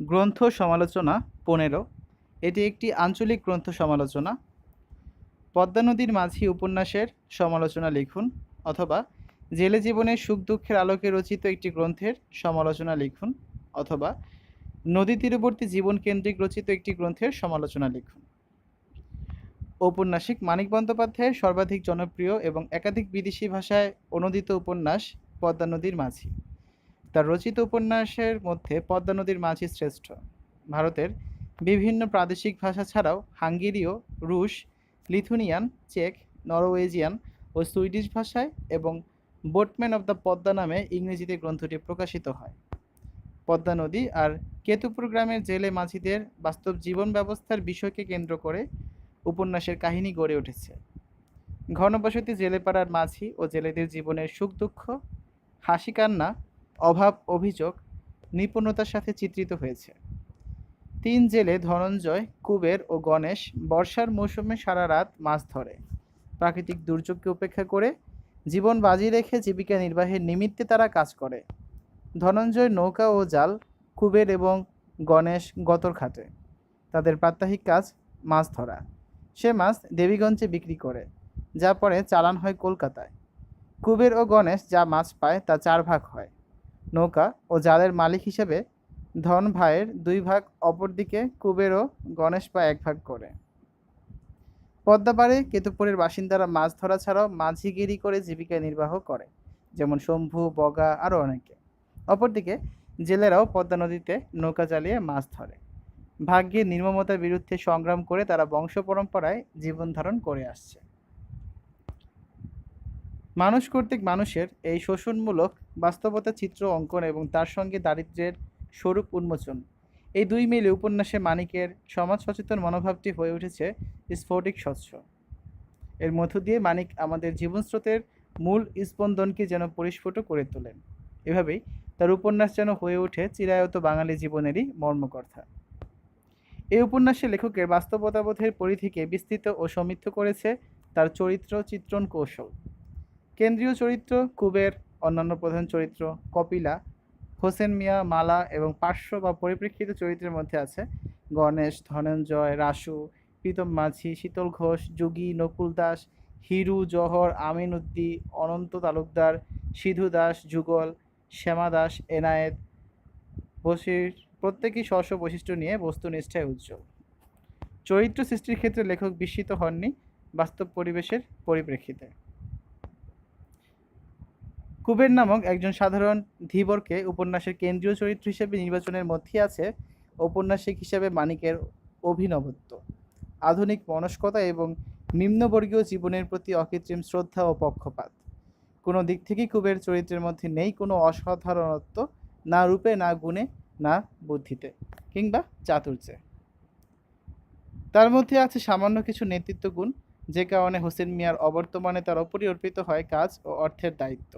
গ্রন্থ সমালোচনা পনেরো। এটি একটি আঞ্চলিক গ্রন্থ সমালোচনা। পদ্মা নদীর মাঝি উপন্যাসের সমালোচনা লিখুন অথবা জেলে জীবনের সুখ দুঃখের আলোকে রচিত একটি গ্রন্থের সমালোচনা লিখুন অথবা নদী তীরবর্তী জীবন কেন্দ্রিক রচিত একটি গ্রন্থের সমালোচনা লিখুন। ঔপন্যাসিক মানিক বন্দ্যোপাধ্যায়ের সর্বাধিক জনপ্রিয় এবং একাধিক বিদেশি ভাষায় অনুদিত উপন্যাস পদ্মা নদীর মাঝি। তার রচিত উপন্যাসের মধ্যে পদ্মা নদীর মাঝি শ্রেষ্ঠ। ভারতের বিভিন্ন প্রাদেশিক ভাষা ছাড়াও হাঙ্গেরীয়, রুশ, লিথুনিয়ান, চেক, নরওয়েজিয়ান ও সুইডিশ ভাষায় এবং বোটম্যান অব দ্য পদ্মা নামে ইংরেজিতে গ্রন্থটি প্রকাশিত হয়। পদ্মা নদী আর কেতুপুর গ্রামের জেলে মাঝিদের বাস্তব জীবন ব্যবস্থার বিষয়কে কেন্দ্র করে উপন্যাসের কাহিনী গড়ে উঠেছে। ঘনবসতি জেলেপাড়ার মাঝি ও জেলেদের জীবনের সুখ দুঃখ হাসি কান্না অভাব অভিযোগ নিপুণতার সাথে চিত্রিত হয়েছে। তিন জেলে ধনঞ্জয়, কুবের ও গণেশ বর্ষার মৌসুমে সারা রাত মাছ ধরে। প্রাকৃতিক দুর্যোগকে উপেক্ষা করে জীবন বাজি রেখে জীবিকা নির্বাহের নিমিত্তে তারা কাজ করে। ধনঞ্জয় নৌকা ও জাল, কুবের এবং গণেশ গতর খাটে। তাদের প্রাত্যহিক কাজ মাছ ধরা। সে মাছ দেবীগঞ্জে বিক্রি করে, যা পরে চালান হয় কলকাতায়। কুবের ও গণেশ যা মাছ পায় তা চার ভাগ হয়। নৌকা ও জালের মালিক হিসেবে ধন ভাইয়ের দুই ভাগ, অপরদিকে কুবের ও গণেশ পায় এক ভাগ করে। পদ্মাপাড়ে কেতুপুরের বাসিন্দারা মাছ ধরা ছাড়াও মাঝিগিরি করে জীবিকা নির্বাহ করে, যেমন শম্ভু, বগা আরও অনেকে। অপরদিকে জেলেরাও পদ্মা নদীতে নৌকা চালিয়ে মাছ ধরে। ভাগ্যের নির্মমতার বিরুদ্ধে সংগ্রাম করে তারা বংশ পরম্পরায় জীবন ধারণ করে আসছে। মানুষ কর্তৃক মানুষের এই শোষণমূলক বাস্তবতা চিত্র অঙ্কন এবং তার সঙ্গে দারিদ্র্যের স্বরূপ উন্মোচন। এই দুই মিলে উপন্যাসে মানিকের সমাজ সচেতন মনোভাবটি হয়ে উঠেছে স্ফটিক স্বচ্ছ। এর মধ্য দিয়ে মানিক আমাদের জীবনস্রোতের মূল স্পন্দনকে যেন পরিস্ফুট করে তোলেন। এভাবেই তার উপন্যাস যেন হয়ে ওঠে চিরায়ত বাঙালি জীবনেরই মর্মকর্তা এই উপন্যাসে লেখকের বাস্তবতাবোধের পরিধিকে বিস্তৃত ও সমৃদ্ধ করেছে তার চরিত্র, চিত্রণ কৌশল। কেন্দ্রীয় চরিত্র, কুবের অন্যান্য প্রধান চরিত্র কপিলা, হোসেন মিয়া, মালা এবং পার্শ্ব বা পরিপ্রেক্ষিত চরিত্রের মধ্যে আছে গণেশ, ধনঞ্জয়, রাসু, প্রীতম মাঝি, শীতল ঘোষ, যোগী, নকুল দাস, হিরু, জহর, আমিন উদ্দি, অনন্ত তালুকদার, সিধু দাস, যুগল, শ্যামা দাস, এনায়েত বসির প্রত্যেকেই স্ব স্ব বৈশিষ্ট্য নিয়ে বস্তুনিষ্ঠায় উজ্জ্বল। চরিত্র সৃষ্টির ক্ষেত্রে লেখক বিস্মিত হননি, বাস্তব পরিবেশের পরিপ্রেক্ষিতে। কুবের নামক একজন সাধারণ ধীবরকে উপন্যাসের কেন্দ্রীয় চরিত্র হিসেবে নির্বাচনের মধ্যে আছে ঔপন্যাসিক হিসেবে মানিকের অভিনবত্ব। আধুনিক মনস্কতা এবং নিম্নবর্গীয় জীবনের প্রতি অকৃত্রিম শ্রদ্ধা ও পক্ষপাত। কোনো দিক থেকেই কুবের চরিত্রের মধ্যে নেই কোনো অসাধারণত্ব, না রূপে, না গুণে, না বুদ্ধিতে কিংবা চাতুর্যে। তার মধ্যে আছে সামান্য কিছু নেতৃত্ব গুণ যে কারণে হোসেন মিয়ার অবর্তমানে তার ওপরই অর্পিত হয় কাজ ও অর্থের দায়িত্ব।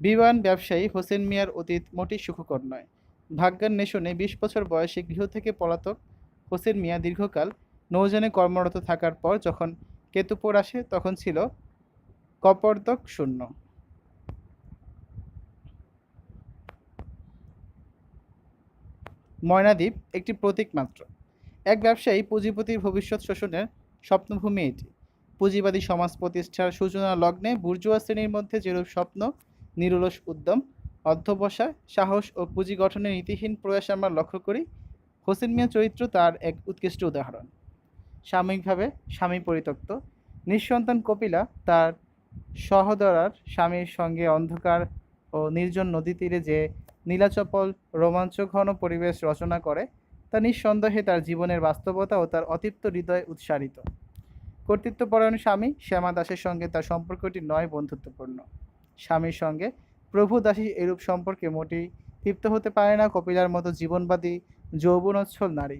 বিমান ব্যবসায়ী হোসেন মিয়ার অতীত মোটেই সুখকর নয়। ভাগ্যান্বেষণে বিশ বছর বয়সে গৃহ থেকে পলাতক হোসেন মিয়া দীর্ঘকাল নৌযানে কর্মরত থাকার পর যখন কেতুপুর আসে, তখন ছিল কপর্দক শূন্য। ময়নাদ্বীপ একটি প্রতীক মাত্র। এক ব্যবসায়ী পুঁজিপতির ভবিষ্যৎ শোষণের স্বপ্নভূমি এটি। পুঁজিবাদী সমাজ প্রতিষ্ঠার সূচনা লগ্নে বুর্জুয়া শ্রেণির মধ্যে যেরূপ স্বপ্ন নিরলস উদ্যম, অধ্যবসায়, সাহস ও পুঁজি গঠনের নীতিহীন প্রয়াস আমরা লক্ষ্য করি। হোসেন মিয়া চরিত্র তার এক উৎকৃষ্ট উদাহরণ। সাময়িকভাবে স্বামী পরিত্যক্ত, নিঃসন্তান কপিলা তার সহদরার স্বামীর সঙ্গে অন্ধকার ও নির্জন নদী তীরে যে নীলাচপল রোমাঞ্চঘন পরিবেশ রচনা করে, তা নিঃসন্দেহে তার জীবনের বাস্তবতা ও তার অতৃপ্ত হৃদয় উৎসারিত। কর্তৃত্বপরায়ণ স্বামী শ্যামা দাসের সঙ্গে তার সম্পর্কটি নয় বন্ধুত্বপূর্ণ। স্বামীর সঙ্গে। প্রভু দাসী এরূপ সম্পর্কে মোটেই তৃপ্ত হতে পারে না কপিলার মতো জীবনবাদী, যৌবনোচ্ছল নারী।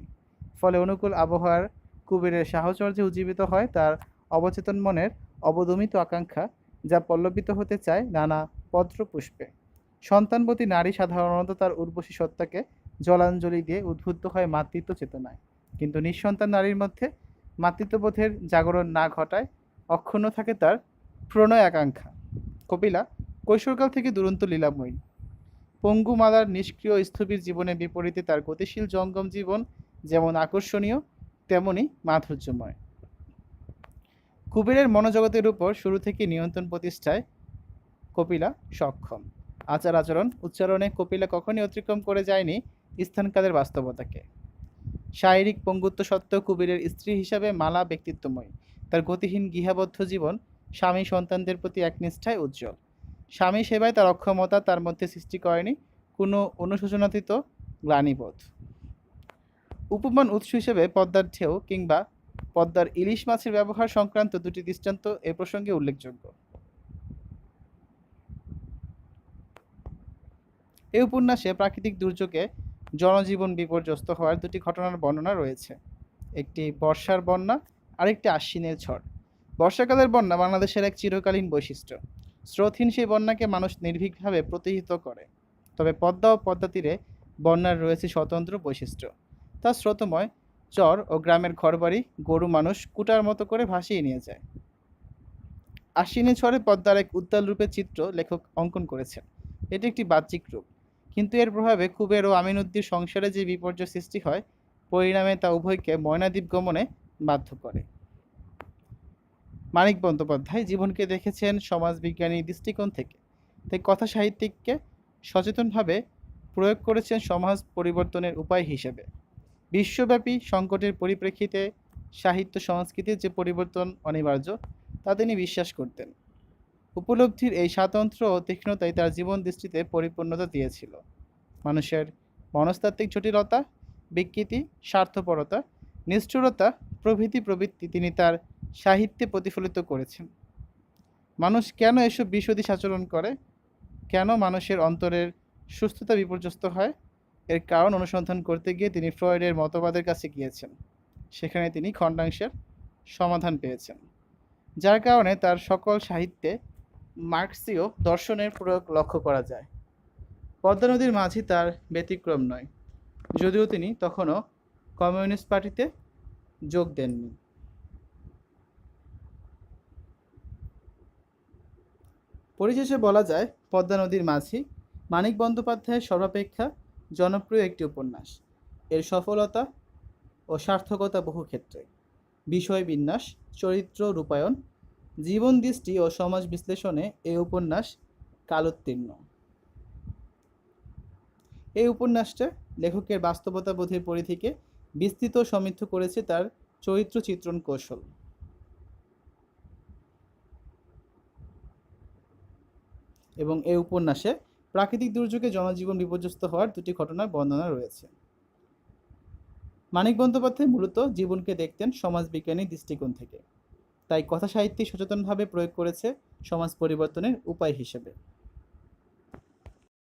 ফলে অনুকূল আবহাওয়ার কুবেরের সাহচর্যে উজ্জীবিত হয় তার অবচেতন মনের অবদমিত আকাঙ্ক্ষা, যা পল্লবিত হতে চায় নানা পত্র পুষ্পে সন্তানবতী নারী সাধারণত তার উর্বশী সত্তাকে জলাঞ্জলি দিয়ে উদ্বুদ্ধ হয় মাতৃত্ব চেতনায়। কিন্তু নিঃসন্তান নারীর মধ্যে মাতৃত্ববোধের জাগরণ না ঘটায়, অক্ষুণ্ণ থাকে তার প্রণয় আকাঙ্ক্ষা। কপিলা, কৈশোরকাল থেকে দুরন্ত লীলাময়ী। পঙ্গুমালার নিষ্ক্রিয় স্থবির জীবনের বিপরীতে তার গতিশীল জঙ্গম জীবন যেমন আকর্ষণীয়, তেমনি মাধুর্যময়। কুবেরের মনোজগতের উপর শুরু থেকে নিয়ন্ত্রণ প্রতিষ্ঠায় কপিলা সক্ষম। আচার আচরণ, উচ্চারণে কপিলা কখনই অতিক্রম করে যায়নি স্থানকালের বাস্তবতাকে। শারীরিক পঙ্গুত্ব সত্ত্বেও কুবেরের স্ত্রী হিসাবে মালা ব্যক্তিত্বময়ী। তার গতিহীন গৃহাবদ্ধ জীবন স্বামী সন্তানদের প্রতি একনিষ্ঠায় উজ্জ্বল। স্বামী সেবায় তার অক্ষমতা তার মধ্যে সৃষ্টি করেনি, কোনো অনুশোচনাতীত গ্লানিবোধ উপমান উৎস হিসেবে পদ্মার ঢেউ কিংবা পদ্মার ইলিশ মাছের ব্যবহার সংক্রান্ত দুটি দৃষ্টান্ত এ প্রসঙ্গে উল্লেখযোগ্য। এই উপন্যাসে প্রাকৃতিক দুর্যোগে জনজীবন বিপর্যস্ত হওয়ার দুটি ঘটনার বর্ণনা রয়েছে। একটি বর্ষার বন্যা, আরেকটি আশ্বিনের ঝড়। বর্ষাকালের বন্যা বাংলাদেশের এক চিরকালীন বৈশিষ্ট্য। স্রোতহীন সেই বন্যাকে মানুষ নির্ভীকভাবে প্রতিহিত করে। তবে পদ্মা ও পদ্মা তীরে বন্যার রয়েছে স্বতন্ত্র বৈশিষ্ট্য। তা স্রোতময়, চর ও গ্রামের ঘরবাড়ি, গরু মানুষ কুটার মতো করে ভাসিয়ে নিয়ে যায়। আশ্বিনী ঝড়ে পদ্মার এক উত্তাল রূপের চিত্র লেখক অঙ্কন করেছেন। এটি একটি বাহ্যিক রূপ। কিন্তু এর প্রভাবে কুবের ও আমিনুদ্দির সংসারে যে বিপর্যয় সৃষ্টি হয়, পরিণামে তা উভয়কে ময়নাদ্বীপ গমনে বাধ্য করে। মানিক বন্দ্যোপাধ্যায় জীবনকে দেখেছেন সমাজবিজ্ঞানী দৃষ্টিকোণ থেকে। তাই কথা সাহিত্যিককে সচেতনভাবে প্রয়োগ করেছেন সমাজ পরিবর্তনের উপায় হিসেবে। বিশ্বব্যাপী সংকটের পরিপ্রেক্ষিতে সাহিত্য সংস্কৃতির যে পরিবর্তন অনিবার্য, তা তিনি বিশ্বাস করতেন। উপলব্ধির এই স্বাতন্ত্র্য ও তীক্ষ্ণতাই তার জীবন দৃষ্টিতে পরিপূর্ণতা দিয়েছিল। মানুষের মনস্তাত্ত্বিক জটিলতা, বিকৃতি, স্বার্থপরতা, নিষ্ঠুরতা প্রভৃতি প্রবৃত্তি তিনি তার সাহিত্যে প্রতিফলিত করেছেন। মানুষ কেন এসব বিষদিশ আচরণ করে? কেন মানুষের অন্তরের সুস্থতা বিপর্যস্ত হয়? এর কারণ অনুসন্ধান করতে গিয়ে তিনি ফ্রয়েডের মতবাদের কাছে গিয়েছেন। সেখানে তিনি খণ্ডাংশের সমাধান পেয়েছেন। যার কারণে তার সকল সাহিত্যে মার্কসীয় দর্শনের প্রয়োগ লক্ষ্য করা যায়। পদ্মা নদীর মাঝি তার ব্যতিক্রম নয়। যদিও তিনি তখনও কমিউনিস্ট পার্টিতে যোগ দেননি। পরিশেষে বলা যায়, পদ্মা নদীর মাঝি মানিক বন্দ্যোপাধ্যায়ের সর্বাপেক্ষা জনপ্রিয় একটি উপন্যাস। এর সফলতা ও সার্থকতা বহু ক্ষেত্রে। বিষয় বিন্যাস, চরিত্র রূপায়ণ, জীবন দৃষ্টি ও সমাজ বিশ্লেষণে এই উপন্যাস কালোত্তীর্ণ। এই উপন্যাসটা লেখকের বাস্তবতাবোধের পরিধিকে বিস্তৃত সমৃদ্ধ করেছে তার চরিত্র চিত্রণ কৌশল। এবং এই উপন্যাসে প্রাকৃতিক দুর্যোগে জনজীবন বিপর্যস্ত হওয়ার দুটি ঘটনার বর্ণনা রয়েছে। মানিক বন্দ্যোপাধ্যায় মূলত জীবনকে দেখতেন সমাজবিজ্ঞানী দৃষ্টিকোণ থেকে। তাই কথা সাহিত্যে সচেতনভাবে প্রয়োগ করেছে সমাজ পরিবর্তনের উপায় হিসেবে।